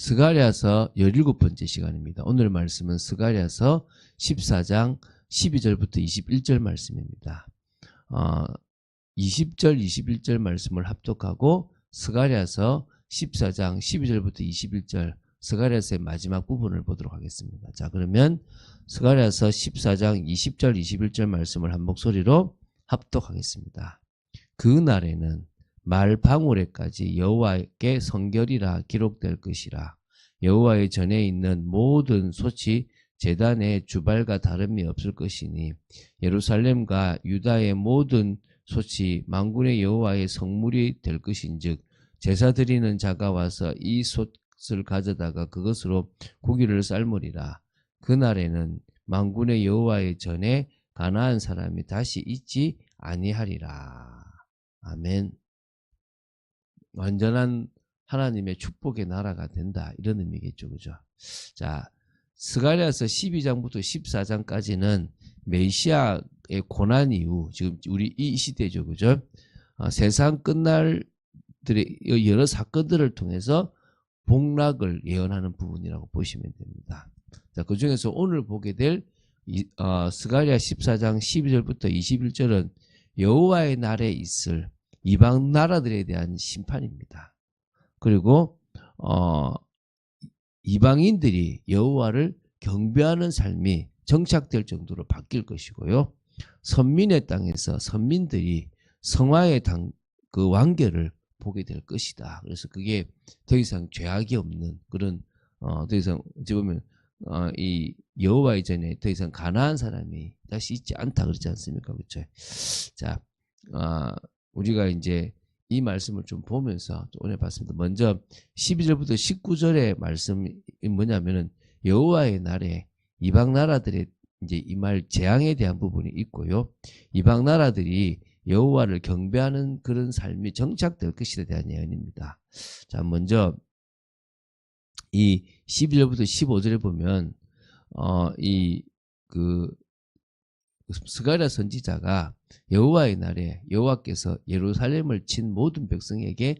스가랴서 17번째 시간입니다. 오늘 말씀은 스가랴서 14장 12절부터 21절 말씀입니다. 어, 20절, 21절 말씀을 합독하고 스가랴서 14장 12절부터 21절 스가랴서의 마지막 부분을 보도록 하겠습니다. 자, 그러면 스가랴서 14장 20절, 21절 말씀을 한 목소리로 합독하겠습니다. 그 날에는 말 방울에까지 여호와께 성결이라 기록될 것이라 여호와의 전에 있는 모든 소치 재단의 주발과 다름이 없을 것이니 예루살렘과 유다의 모든 소치 망군의 여호와의 성물이 될 것인즉 제사 드리는 자가 와서 이 솥을 가져다가 그것으로 고기를 삶으리라 그날에는 망군의 여호와의 전에 가나안 사람이 다시 있지 아니하리라 아멘. 완전한 하나님의 축복의 나라가 된다. 이런 의미겠죠. 그죠? 자 스가랴서 12장부터 14장까지는 메시아의 고난 이후 지금 우리 이 시대죠. 그죠? 어, 세상 끝날 들의 여러 사건들을 통해서 복락을 예언하는 부분이라고 보시면 됩니다. 자, 그 중에서 오늘 보게 될 이, 어, 스가랴 14장 12절부터 21절은 여호와의 날에 있을 이방 나라들에 대한 심판입니다. 그리고 어, 이방인들이 여호와를 경배하는 삶이 정착될 정도로 바뀔 것이고요. 선민의 땅에서 선민들이 성화의 당, 그 완결을 보게 될 것이다. 그래서 그게 더 이상 죄악이 없는 그런 어, 더 이상 어찌 보면 어, 이 여호와의 전에 더 이상 가나안 사람이 다시 있지 않다 그러지 않습니까? 그렇죠? 자, 어, 우리가 이제 이 말씀을 좀 보면서 오늘 봤습니다. 먼저 12절부터 19절의 말씀이 뭐냐면은 여호와의 날에 이방 나라들의 이제 이말 재앙에 대한 부분이 있고요. 이방 나라들이 여호와를 경배하는 그런 삶이 정착될 것이에 대한 예언입니다. 자, 먼저 이 12절부터 15절에 보면 어 이 그 스가랴 선지자가 여호와의 날에 여호와께서 예루살렘을 친 모든 백성에게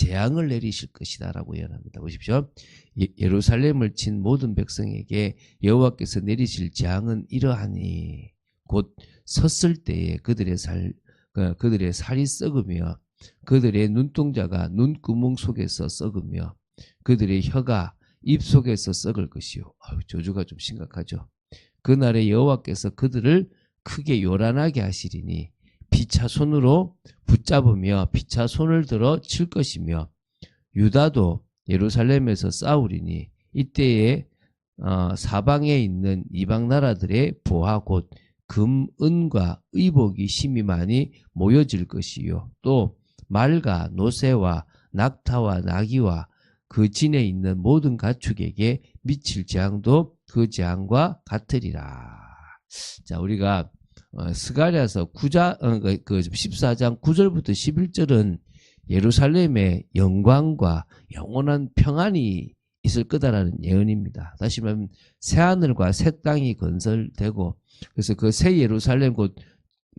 재앙을 내리실 것이다 라고 예언합니다. 보십시오. 예, 루살렘을 친 모든 백성에게 여호와께서 내리실 재앙은 이러하니 곧 섰을 때에 그들의 살 그, 그들의 살이 썩으며 그들의 눈동자가 눈구멍 속에서 썩으며 그들의 혀가 입 속에서 썩을 것이요. 아유, 저주가 좀 심각하죠. 그날에 여호와께서 그들을 크게 요란하게 하시리니 피차 손으로 붙잡으며 피차 손을 들어 칠 것이며 유다도 예루살렘에서 싸우리니 이때에 어, 사방에 있는 이방 나라들의 보화 곧 금, 은과 의복이 심히 많이 모여질 것이요. 또 말과 노새와 낙타와 나귀와 그 진에 있는 모든 가축에게 미칠 재앙도 그 재앙과 같으리라. 자, 우리가 어, 스가랴서 9자, 어, 그 14장 그 9절부터 11절은 예루살렘의 영광과 영원한 평안이 있을 거다라는 예언입니다. 다시 말하면 새 하늘과 새 땅이 건설되고 그래서 그 새 예루살렘 곧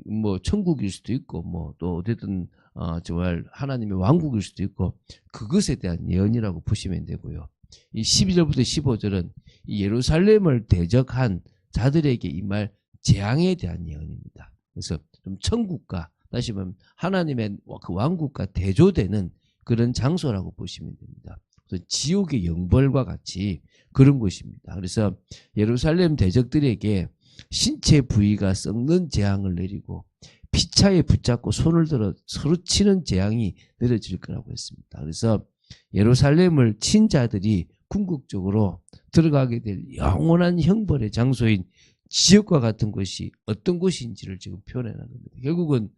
뭐 천국일 수도 있고 뭐 또 어쨌든 어 정말 하나님의 왕국일 수도 있고 그것에 대한 예언이라고 보시면 되고요. 이 12절부터 15절은 이 예루살렘을 대적한 자들에게 이말 재앙에 대한 예언입니다. 그래서 좀 천국과 다시 말하면 하나님의 그 왕국과 대조되는 그런 장소라고 보시면 됩니다. 그래서 지옥의 영벌과 같이 그런 곳입니다. 그래서 예루살렘 대적들에게 신체 부위가 썩는 재앙을 내리고 피차에 붙잡고 손을 들어 서로 치는 재앙이 내려질 거라고 했습니다. 그래서 예루살렘을 친 자들이 궁극적으로 들어가게 될 영원한 형벌의 장소인 지역과 같은 것이 어떤 곳인지를 지금 표현해 놨는 겁니다. 결국은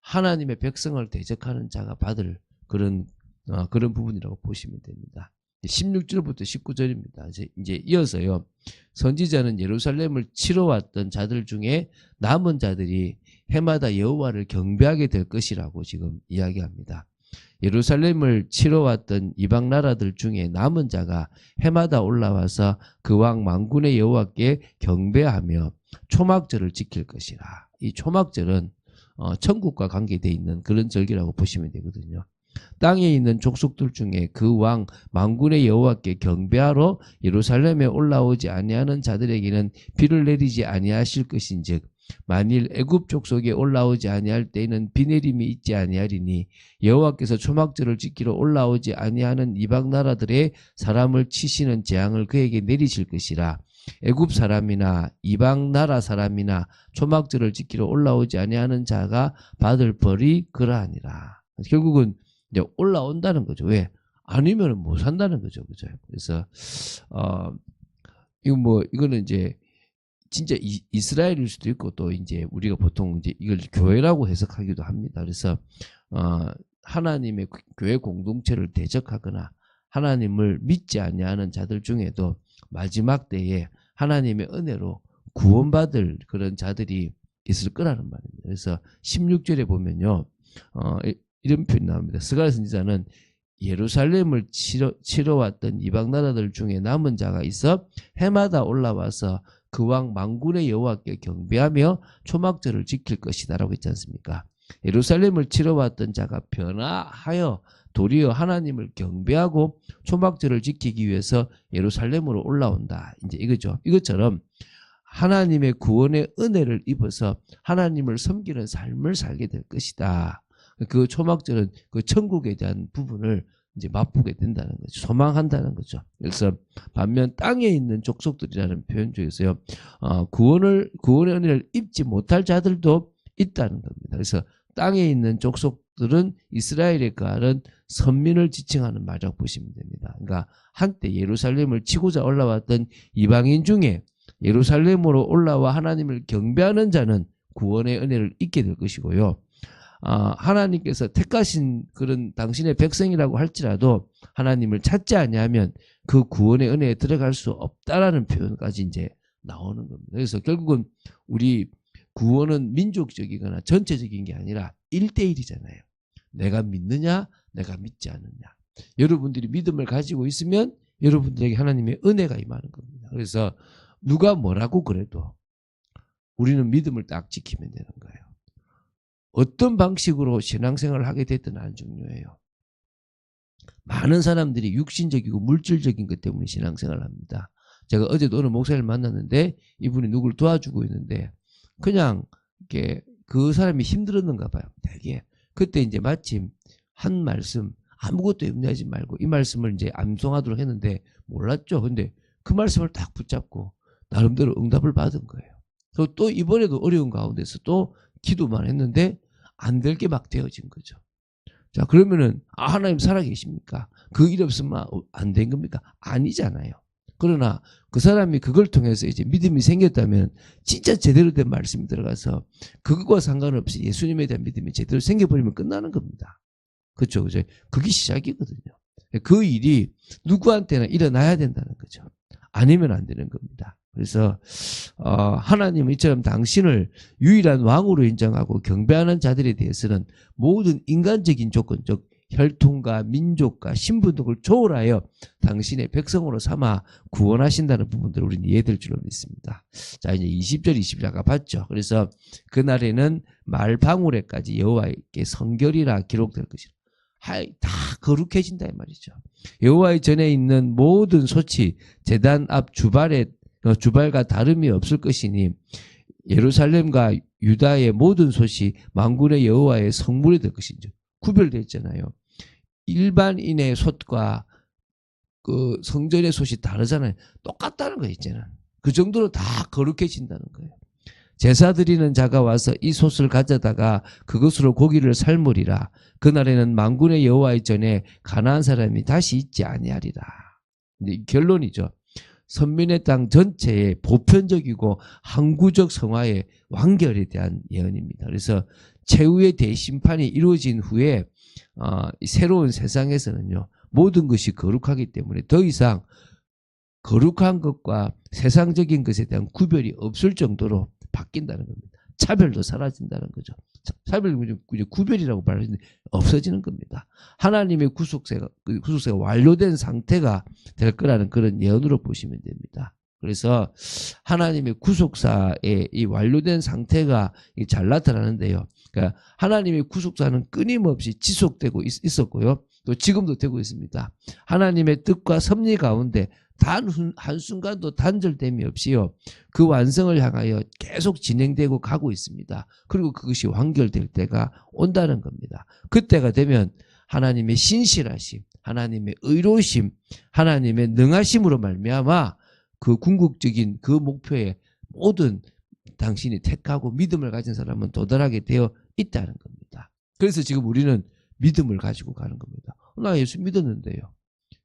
하나님의 백성을 대적하는 자가 받을 그런 어, 그런 부분이라고 보시면 됩니다. 16절부터 19절입니다. 이제, 이제 이어서요. 선지자는 예루살렘을 치러 왔던 자들 중에 남은 자들이 해마다 여호와를 경배하게 될 것이라고 지금 이야기합니다. 예루살렘을 치러 왔던 이방 나라들 중에 남은 자가 해마다 올라와서 그 왕 망군의 여호와께 경배하며 초막절을 지킬 것이라. 이 초막절은 어, 천국과 관계되어 있는 그런 절기라고 보시면 되거든요. 땅에 있는 족속들 중에 그왕 만군의 여호와께 경배하러 예루살렘에 올라오지 아니하는 자들에게는 비를 내리지 아니하실 것인즉 만일 애굽 족속에 올라오지 아니할 때에는 비 내림이 있지 아니하리니 여호와께서 초막절을 지키러 올라오지 아니하는 이방 나라들의 사람을 치시는 재앙을 그에게 내리실 것이라 애굽 사람이나 이방 나라 사람이나 초막절을 지키러 올라오지 아니하는 자가 받을 벌이 그러하니라. 결국은 이제 올라온다는 거죠. 왜? 아니면 못 산다는 거죠. 그죠? 그래서 어 이거 뭐 이거는 이제 진짜 이, 이스라엘일 수도 있고 또 이제 우리가 보통 이제 이걸 교회라고 해석하기도 합니다. 그래서 어 하나님의 그 교회 공동체를 대적하거나 하나님을 믿지 아니하는 자들 중에도 마지막 때에 하나님의 은혜로 구원받을 그런 자들이 있을 거라는 말입니다. 그래서 16절에 보면요. 어, 이- 이런 표현이 나옵니다. 스가랴 선지자는 예루살렘을 치러, 치러 왔던 이방 나라들 중에 남은 자가 있어 해마다 올라와서 그 왕 망군의 여호와께 경배하며 초막절을 지킬 것이다라고 했지 않습니까? 예루살렘을 치러 왔던 자가 변화하여 도리어 하나님을 경배하고 초막절을 지키기 위해서 예루살렘으로 올라온다. 이제 이거죠. 이것처럼 하나님의 구원의 은혜를 입어서 하나님을 섬기는 삶을 살게 될 것이다. 그 초막절은 그 천국에 대한 부분을 이제 맛보게 된다는 거죠. 소망한다는 거죠. 그래서 반면 땅에 있는 족속들이라는 표현 중에서요, 어, 구원을 구원의 은혜를 입지 못할 자들도 있다는 겁니다. 그래서 땅에 있는 족속들은 이스라엘에 가는 선민을 지칭하는 말이라고 보시면 됩니다. 그러니까 한때 예루살렘을 치고자 올라왔던 이방인 중에 예루살렘으로 올라와 하나님을 경배하는 자는 구원의 은혜를 잊게 될 것이고요. 아, 하나님께서 택하신 그런 당신의 백성이라고 할지라도 하나님을 찾지 아니하면 그 구원의 은혜에 들어갈 수 없다라는 표현까지 이제 나오는 겁니다. 그래서 결국은 우리 구원은 민족적이거나 전체적인 게 아니라 일대일이잖아요 내가 믿느냐, 내가 믿지 않느냐. 여러분들이 믿음을 가지고 있으면 여러분들에게 하나님의 은혜가 임하는 겁니다. 그래서 누가 뭐라고 그래도 우리는 믿음을 딱 지키면 되는 거예요. 어떤 방식으로 신앙생활을 하게 됐든 안 중요해요. 많은 사람들이 육신적이고 물질적인 것 때문에 신앙생활을 합니다. 제가 어제도 어느 목사를 만났는데 이분이 누굴 도와주고 있는데 그냥 이렇게 그 사람이 힘들었는가 봐요. 되게 그때 이제 마침 한 말씀 아무것도 염려하지 말고 이 말씀을 이제 암송하도록 했는데 몰랐죠. 근데 그 말씀을 딱 붙잡고 나름대로 응답을 받은 거예요. 또 이번에도 어려운 가운데서 또 기도만 했는데 안 될 게 막 되어진 거죠. 자 그러면은 아 하나님 살아계십니까? 그 일 없으면 안 된 겁니까? 아니잖아요. 그러나 그 사람이 그걸 통해서 이제 믿음이 생겼다면 진짜 제대로 된 말씀이 들어가서 그것과 상관없이 예수님에 대한 믿음이 제대로 생겨버리면 끝나는 겁니다. 그렇죠, 그죠? 그게 시작이거든요. 그 일이 누구한테나 일어나야 된다는 거죠. 아니면 안 되는 겁니다. 그래서 어, 하나님은 이처럼 당신을 유일한 왕으로 인정하고 경배하는 자들에 대해서는 모든 인간적인 조건, 즉 혈통과 민족과 신분 등을 초월하여 당신의 백성으로 삼아 구원하신다는 부분들을 우리는 이해될 줄로 믿습니다. 자 이제 20절 21절 아까 봤죠. 그래서 그날에는 말방울에까지 여호와께 성결이라 기록될 것이라. 하이, 다 거룩해진다 이 말이죠. 여호와의 전에 있는 모든 소치 제단 앞 주발에 어, 주발과 다름이 없을 것이니 예루살렘과 유다의 모든 솥이 만군의 여호와의 성물이 될 것인지 구별됐잖아요. 일반인의 솥과 그 성전의 솥이 다르잖아요. 똑같다는 거 있잖아요. 그 정도로 다 거룩해진다는 거예요. 제사 드리는 자가 와서 이 솥을 가져다가 그것으로 고기를 삶으리라. 그날에는 만군의 여호와의 전에 가나안 사람이 다시 있지 아니하리라. 결론이죠. 선민의 땅 전체의 보편적이고 항구적 성화의 완결에 대한 예언입니다. 그래서 최후의 대심판이 이루어진 후에 어, 이 새로운 세상에서는요 모든 것이 거룩하기 때문에 더 이상 거룩한 것과 세상적인 것에 대한 구별이 없을 정도로 바뀐다는 겁니다. 차별도 사라진다는 거죠. 차- 차별 이제 구별이라고 말하는데 없어지는 겁니다. 하나님의 구속세가 그 구속세가 완료된 상태가 될 거라는 그런 예언으로 보시면 됩니다. 그래서 하나님의 구속사의 이 완료된 상태가 이잘 나타나는데요. 그러니까 하나님의 구속사는 끊임없이 지속되고 있, 었고요 또 지금도 되고 있습니다. 하나님의 뜻과 섭리 가운데 단 한순간도 단절됨이 없이요. 그 완성을 향하여 계속 진행되고 가고 있습니다. 그리고 그것이 완결될 때가 온다는 겁니다. 그때가 되면 하나님의 신실하심, 하나님의 의로심, 하나님의 능하심으로 말미암아 그 궁극적인 그 목표에 모든 당신이 택하고 믿음을 가진 사람은 도달하게 되어 있다는 겁니다. 그래서 지금 우리는 믿음을 가지고 가는 겁니다. 나 예수 믿었는데요.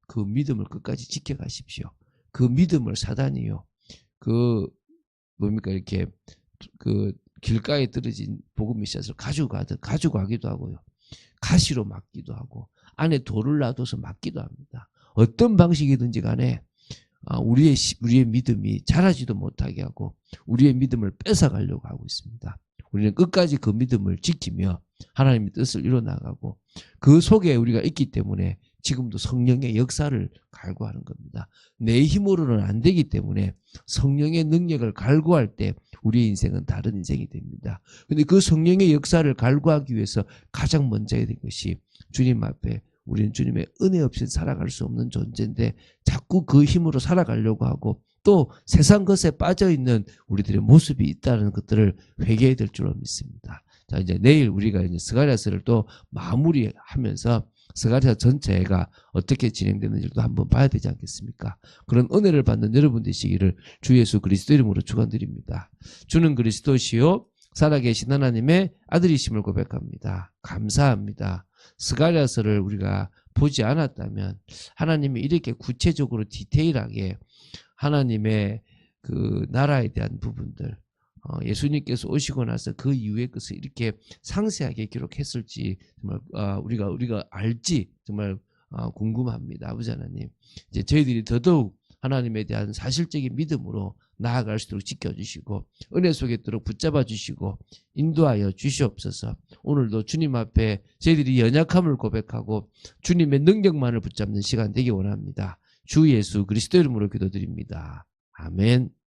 그 믿음을 끝까지 지켜가십시오. 그 믿음을 사단이요. 그 뭡니까 이렇게 그 길가에 떨어진 복음 메시아를 가지고 가듯 가지고 가기도 하고요. 가시로 막기도 하고 안에 돌을 놔둬서 막기도 합니다. 어떤 방식이든지 간에 아, 우리의 시- 우리의 믿음이 자라지도 못하게 하고 우리의 믿음을 뺏어가려고 하고 있습니다. 우리는 끝까지 그 믿음을 지키며 하나님의 뜻을 이뤄 나가고 그 속에 우리가 있기 때문에 지금도 성령의 역사를 갈구하는 겁니다. 내 힘으로는 안 되기 때문에 성령의 능력을 갈구할 때 우리의 인생은 다른 인생이 됩니다. 근데 그 성령의 역사를 갈구하기 위해서 가장 먼저 해야 될 것이 주님 앞에 우리는 주님의 은혜 없이 살아갈 수 없는 존재인데 자꾸 그 힘으로 살아가려고 하고 또 세상 것에 빠져 있는 우리들의 모습이 있다는 것들을 회개해야 될 줄로 믿습니다. 자 이제 내일 우리가 이제 스가랴서를 또 마무리하면서 스가랴 전체가 어떻게 진행되는지도 한번 봐야 되지 않겠습니까? 그런 은혜를 받는 여러분 되시기를 주 예수 그리스도 이름으로 축원드립니다. 주는 그리스도시요 살아계신 하나님의 아들이심을 고백합니다. 감사합니다. 스가랴서를 우리가 보지 않았다면 하나님이 이렇게 구체적으로 디테일하게 하나님의 그 나라에 대한 부분들 어, 예수님께서 오시고 나서 그 이후의 것을 이렇게 상세하게 기록했을지 정말 아, 우리가 우리가 알지 정말 아, 궁금합니다. 아버지 하나님 이제 저희들이 더더욱 하나님에 대한 사실적인 믿음으로 나아갈 수 있도록 지켜주시고 은혜 속에 있도록 붙잡아 주시고 인도하여 주시옵소서 오늘도 주님 앞에 저희들이 연약함을 고백하고 주님의 능력만을 붙잡는 시간 되기 원합니다. 주 예수 그리스도 이름으로 기도드립니다. 아멘